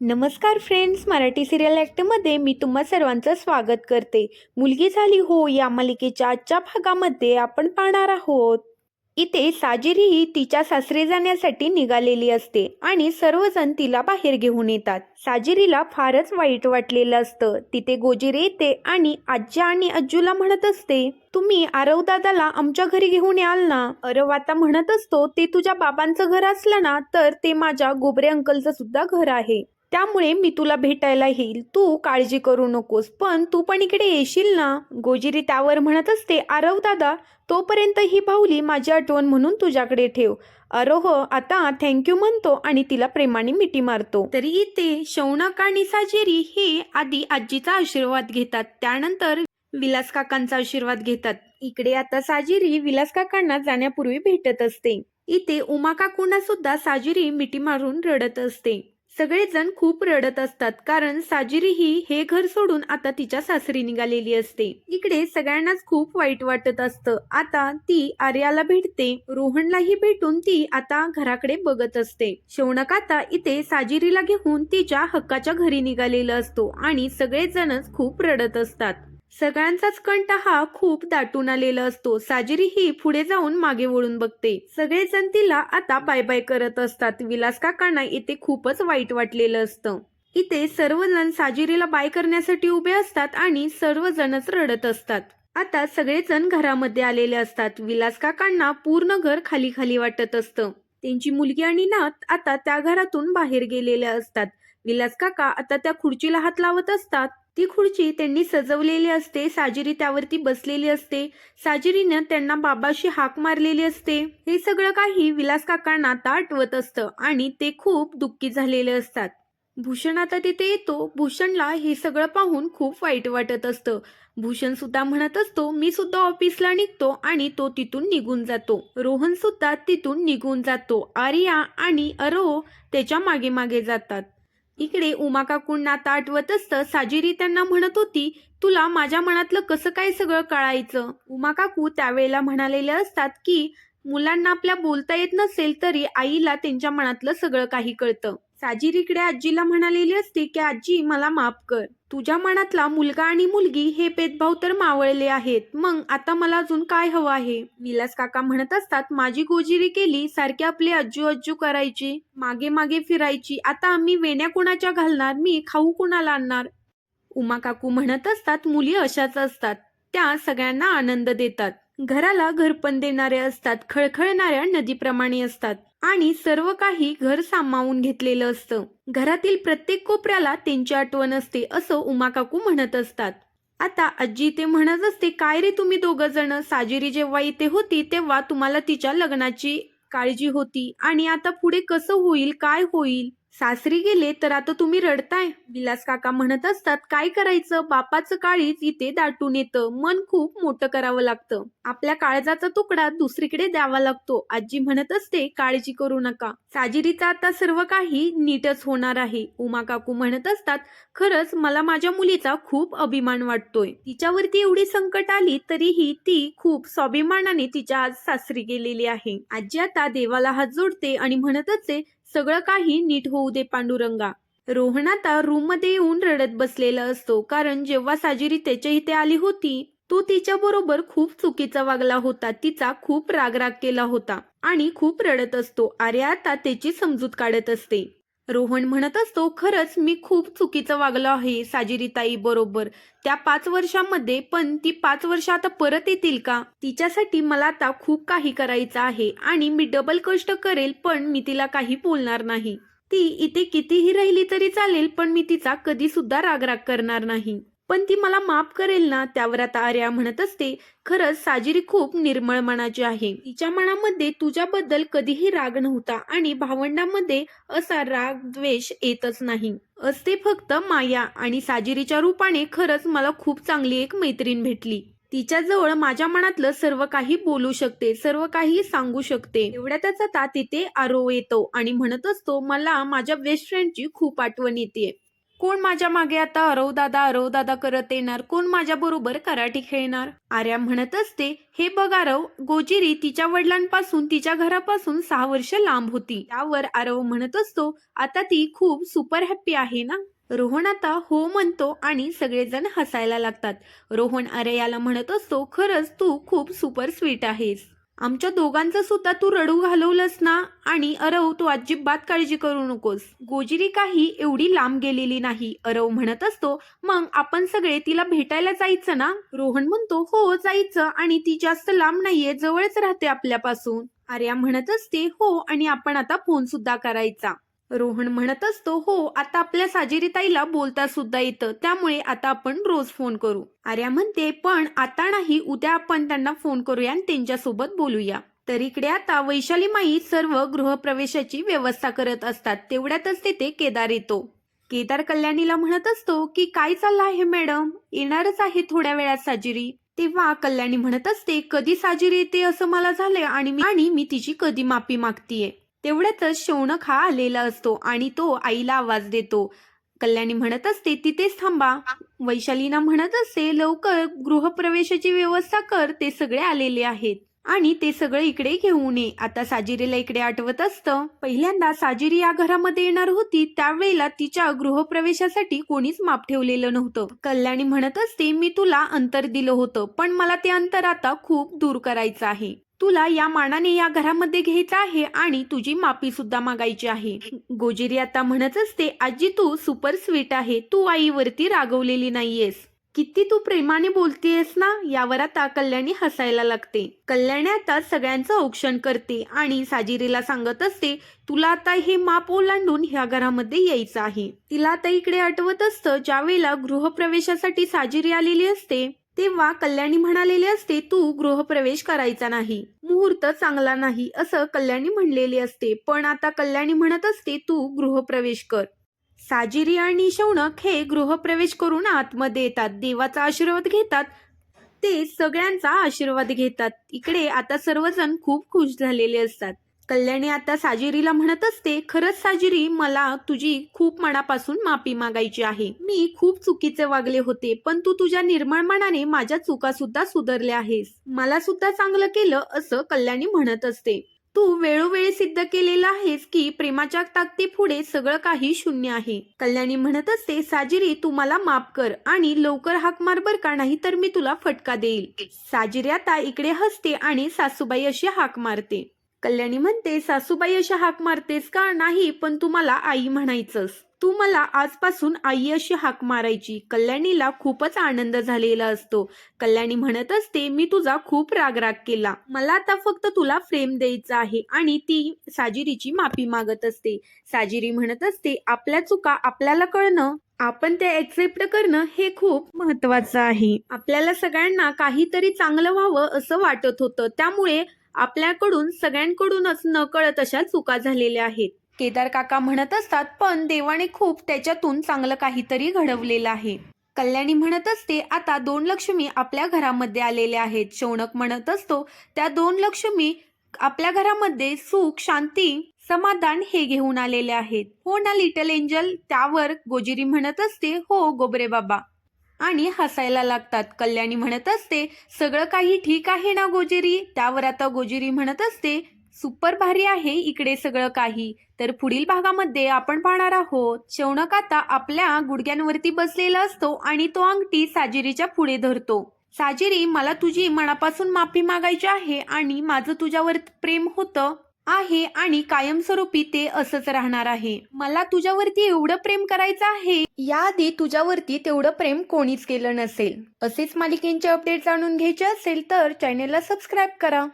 नमस्कार friends Marathi serial ॲक्टमध्ये मी तुम्हा सर्वांचं स्वागत करते. मुलगी झाली हो या मालिकेच्या आजच्या भागामध्ये आपण पाहणार आहोत. इथे साजिरी ही तिच्या सासरे जाण्यासाठी निघालेली असते आणि सर्वजण तिला बाहेर घेऊन येतात. साजिरीला फारच वाईट वाटलेलं असतं. तिथे गोजिरे येते आणि आज्या आणि आजूला म्हणत असते तुम्ही आरव दादाला आमच्या घरी घेऊन याल ना? अरव आता म्हणत असतो ते तुझ्या बाबांचं घर असलं ना तर ते माझ्या गोबरे अंकलचं सुद्धा घर आहे. त्यामुळे मी तुला भेटायला येईल. तू काळजी करू नकोस. पण तू पण इकडे येशील ना? गोजिरी त्यावर म्हणत असते आरव दादा तोपर्यंत ही भाऊली माझी आठवण म्हणून तुझ्याकडे ठेव. अरो हो आता थँक्यू म्हणतो आणि तिला प्रेमाने मिठी मारतो. तरी इथे शौनक आणि साजेरी हे आधी आजीचा आशीर्वाद घेतात. त्यानंतर विलास काकांचा आशीर्वाद घेतात. इकडे आता साजेरी विलास काकांना जाण्यापूर्वी भेटत असते. इथे उमा काकूंना सुद्धा साजेरी मिठी मारून रडत असते. सगळेजण खूप रडत असतात कारण साजिरी ही हे घर सोडून आता तिच्या सासरी निघालेली असते. इकडे सगळ्यांनाच खूप वाईट वाटत असतं. आता ती आर्याला भेटते रोहनलाही भेटून ती आता घराकडे बघत असते. शौनक आता इथे साजिरीला घेऊन तिच्या हक्काच्या घरी निघालेला असतो आणि सगळेजणच खूप रडत असतात. सगळ्यांचाच कंठ हा खूप दाटून आलेला असतो. साजिरी ही पुढे जाऊन मागे वळून बघते. सगळेजण तिला आता बाय बाय करत असतात. विलास काकांना इथे खूपच वाईट वाटलेलं असतं. इथे सर्वजण साजिरीला बाय करण्यासाठी उभे असतात आणि सर्वजणच रडत असतात. आता सगळेजण घरामध्ये आलेले असतात. विलास काकांना पूर्ण घर खाली खाली वाटत असतं. त्यांची मुलगी आणि नात आता त्या घरातून बाहेर गेलेल्या असतात. विलास काका आता त्या खुर्चीला हात लावत असतात. ती खुर्ची त्यांनी सजवलेली असते. साजिरी त्यावरती बसलेली असते. साजिरीनं त्यांना बाबाशी हाक मारलेली असते. हे सगळं काही विलास काकांना आता आठवत असतं आणि ते खूप दुःखी झालेले असतात. भूषण आता तिथे येतो. भूषणला हे सगळं पाहून खूप वाईट वाटत असतं. भूषण सुद्धा म्हणत असतो मी सुद्धा ऑफिसला निघतो आणि तो तिथून निघून जातो. रोहन सुद्धा तिथून निघून जातो. आर्या आणि अरो त्याच्यामागे मागे जातात. इकडे उमा काकूंना आता आठवत असतं साजिरी त्यांना म्हणत होती तुला माझ्या मनातलं कसं काय सगळं कळायचं? उमा काकू त्यावेळेला म्हणालेले असतात की मुलांना आपल्या बोलता येत नसेल तरी आईला त्यांच्या मनातलं सगळं काही कळतं. साजिरीकडे आजीला म्हणालेली असते की आजी मला माफ कर. तुझ्या मनातला मुलगा आणि मुलगी हे भेदभाव तर मावळले आहेत. मग आता मला अजून काय हवं आहे? विलास काका म्हणत असतात माझी गोजिरी केली सारखी आपली अज्जू अज्जू करायची. मागे मागे फिरायची. आता आम्ही वेण्या कुणाच्या घालणार? मी खाऊ कुणाला आणणार? उमा काकू म्हणत असतात मुली अशाच असतात. त्या सगळ्यांना आनंद देतात. घराला घरपण देणाऱ्या असतात खळखळणाऱ्या नदीप्रमाणे असतात. आणि सर्व काही घर सामावून घेतलेलं असतं. घरातील प्रत्येक कोपऱ्याला त्यांची आठवण असते असं उमा काकू म्हणत असतात. आता आजी ते म्हणत असते काय रे तुम्ही दोघ जण? साजिरी जेव्हा इथे होती तेव्हा तुम्हाला तिच्या लग्नाची काळजी होती. आणि आता पुढे कसं होईल? काय होईल? सासरी गेले तर आता तुम्ही रडताय. विलास काका म्हणत असतात काय करायचं? बापाचं काळीच इथे दाटून येतं. मन खूप मोठं करावं लागतं. आपल्या काळजाचा तुकडा दुसरीकडे द्यावा लागतो. आजी म्हणत असते काळजी करू नका. साजिरीचा आता सर्व काही नीटच होणार आहे. उमा काकू म्हणत असतात खरंच मला माझ्या मुलीचा खूप अभिमान वाटतोय. तिच्यावरती एवढी संकट आली तरीही ती खूप स्वाभिमानाने तिच्या आज सासरी गेलेली आहे. आजी आता देवाला हात जोडते आणि म्हणत असते सगळं काही नीट होऊ दे पांडुरंगा. रोहन आता रूममध्ये येऊन रडत बसलेला असतो कारण जेव्हा साजिरी त्याच्या इथे आली होती तो तिच्या बरोबर खूप चुकीचा वागला होता तिचा खूप राग राग केला होता आणि खूप रडत असतो. आर्या आता त्याची समजूत काढत असते. रोहन म्हणत असतो खरंच मी खूप चुकीचं वागलो आहे साजिरीताई बरोबर. त्या पाच वर्षांमध्ये पण ती पाच वर्ष आता परत येतील का? तिच्यासाठी मला आता खूप काही करायचं आहे आणि मी डबल कष्ट करेल पण मी तिला काही बोलणार नाही. ती इथे कितीही राहिली तरी चालेल पण मी तिचा कधी सुद्धा रागराग करणार नाही. पण ती मला माफ करेल ना त्यावर आता आर्या म्हणत असते खरंच साजिरी खूप निर्मळ मनाची आहे. तिच्या मनामध्ये तुझ्याबद्दल कधीही राग नव्हता आणि भावंडामध्ये असा राग द्वेष येतच नाही. असते फक्त माया आणि साजिरीच्या रूपाने खरंच मला खूप चांगली एक मैत्रीण भेटली. तिच्याजवळ माझ्या मनातलं सर्व काही बोलू शकते सर्व काही सांगू शकते. एवढ्या त्याचा आता तिथे आरो येतो आणि म्हणत असतो मला माझ्या बेस्ट फ्रेंडची खूप आठवण येते कोण माझ्या मागे आता अरव दादा अरव दादा करत येणार? कोण माझ्या बरोबर कराटी खेळणार? आर्या म्हणत असते हे बघ आरव गोजिरी तिच्या वडिलांपासून तिच्या घरापासून सहा वर्ष लांब होती. त्यावर आरव म्हणत असतो आता ती खूप सुपर हॅप्पी आहे ना? रोहन आता हो म्हणतो आणि सगळेजण हसायला लागतात. रोहन आर्याला म्हणत असतो खरंच तू खूप सुपर स्वीट आहेस. आमच्या दोघांचं सुद्धा तू रडू घालवलंस ना? आणि अरव तू अजिबात काळजी करू नकोस. गोजिरी काही एवढी लांब गेलेली नाही. अरव म्हणत असतो मग आपण सगळे तिला भेटायला जायचं ना? रोहन म्हणतो हो जायचं. आणि ती जास्त लांब नाहीये जवळच राहते आपल्यापासून. आर्या म्हणत असते हो आणि आपण आता फोन सुद्धा करायचा. रोहन म्हणत असतो हो आता आपल्या साजेरी ताईला बोलता सुद्धा येतं. त्यामुळे आता आपण रोज फोन करू. आर्या म्हणते पण आता नाही उद्या आपण त्यांना फोन करूया आणि त्यांच्यासोबत बोलूया. तर इकडे आता वैशाली माई सर्व गृहप्रवेशाची व्यवस्था करत असतात. तेवढ्यातच तिथे केदार येतो. केदार कल्याणीला म्हणत असतो की काय चाललं आहे मॅडम? येणारच आहे थोड्या वेळात साजिरी. तेव्हा कल्याणी म्हणत असते कधी साजिरी येते असं मला झालंय आणि मी आणि मी तिची कधी माफी मागतीये. तेवढ्यातच शौनक हा आलेला असतो आणि तो आईला आवाज देतो. कल्याणी म्हणत असते तिथेच थांबा. वैशालीना म्हणत असते लवकर गृहप्रवेशाची व्यवस्था कर ते सगळे आलेले आहेत आणि ते सगळं इकडे घेऊन ये. आता साजिरीला इकडे आठवत असतं पहिल्यांदा साजिरी या घरामध्ये येणार होती त्यावेळेला तिच्या गृहप्रवेशासाठी कोणीच माप ठेवलेलं नव्हतं. कल्याणी म्हणत असते मी तुला अंतर दिलं होतं पण मला ते अंतर आता खूप दूर करायचं आहे. तुला या मानाने या घरामध्ये घ्यायचं आहे आणि तुझी माफी सुद्धा मागायची आहे. गोजिरी आता म्हणत असते आजी तू सुपर स्वीट आहे. तू आईवरती रागवलेली नाहीयेस. किती तू प्रेमाने बोलतेयस ना? यावर आता कल्याणी हसायला लागते. कल्याणी आता सगळ्यांचं औक्षण करते आणि साजिरीला सांगत असते तुला आता हे माप ओलांडून ह्या घरामध्ये यायचं आहे. तिला आता इकडे आठवत असतं ज्या वेळेला गृहप्रवेशासाठी साजिरी आलेली असते तेव्हा कल्याणी म्हणालेले असते तू गृहप्रवेश करायचा नाही. मुहूर्त चांगला नाही असं कल्याणी म्हणलेले असते. पण आता कल्याणी म्हणत असते तू गृहप्रवेश कर. साजिरी आणि शौनक हे गृहप्रवेश करून आतमध्ये येतात. देवाचा आशीर्वाद घेतात. ते सगळ्यांचा आशीर्वाद घेतात. इकडे आता सर्वजण खूप खुश झालेले असतात. कल्याणी आता साजिरीला म्हणत असते खरंच साजिरी मला तुझी खूप मनापासून माफी मागायची आहे. मी खूप चुकीचे वागले होते पण तू तुझ्या निर्मळ मनाने माझ्या चुका सुद्धा सुधारल्या आहेस. मला सुद्धा चांगलं केलं असं कल्याणी म्हणत असते. तू वेळोवेळी सिद्ध केलेलं आहेस की प्रेमाच्या ताकदीपुढे सगळं काही शून्य आहे. कल्याणी म्हणत असते साजिरी तू मला माफ कर आणि लवकर हाक मार बर का नाही तर मी तुला फटका देईल. साजिरी आता इकडे हसते आणि सासूबाई अशी हाक मारते. कल्याणी म्हणते सासूबाई अशा हाक मारतेस का? नाही पण तू मला आई म्हणायचंस. तू मला आजपासून आई अशी हाक मारायची. कल्याणीला खूपच आनंद झालेला असतो. कल्याणी म्हणत असते मी तुझा खूप रागराग केला. मला आता फक्त तुला फ्रेम द्यायचा आहे. आणि ती साजिरीची माफी मागत असते. साजिरी म्हणत असते आपल्या चुका आपल्याला कळणं आपण ते एक्सेप्ट करणं हे खूप महत्वाचं आहे. आपल्याला सगळ्यांना काहीतरी चांगलं व्हावं असं वाटत होतं. त्यामुळे आपल्याकडून सगळ्यांकडूनच नकळत अशा चुका झालेल्या आहेत. केदार काका म्हणत असतात पण देवाने खूप त्याच्यातून चांगलं काहीतरी घडवलेलं आहे. कल्याणी म्हणत असते आता दोन लक्ष्मी आपल्या घरामध्ये आलेल्या आहेत. शौनक म्हणत असतो त्या दोन लक्ष्मी आपल्या घरामध्ये सुख शांती समाधान हे घेऊन आलेले आहेत. हो ना लिटल एंजल त्यावर गोजिरी म्हणत असते हो गोबरे बाबा. आणि हसायला लागतात. कल्याणी म्हणत असते सगळं काही ठीक आहे ना गोजेरी? त्यावर आता गोजेरी म्हणत असते सुपर भारी आहे इकडे सगळं काही. तर पुढील भागामध्ये आपण पाहणार आहोत. शौनक आता आपल्या गुडघ्यांवरती बसलेला असतो आणि तो अंगठी साजिरीच्या पुढे धरतो. साजिरी मला तुझी मनापासून माफी मागायची आहे आणि माझं तुझ्यावर प्रेम होतं. आहे आणि कायमस्वरूपी ते असंच राहणार आहे. मला तुझ्यावरती एवढं प्रेम करायचं आहे. याआधी तुझ्यावरती तेवढं प्रेम कोणीच केलं नसेल. असेच मालिकेंचे अपडेट जाणून घ्यायचे असेल तर चॅनेलला सबस्क्राईब करा.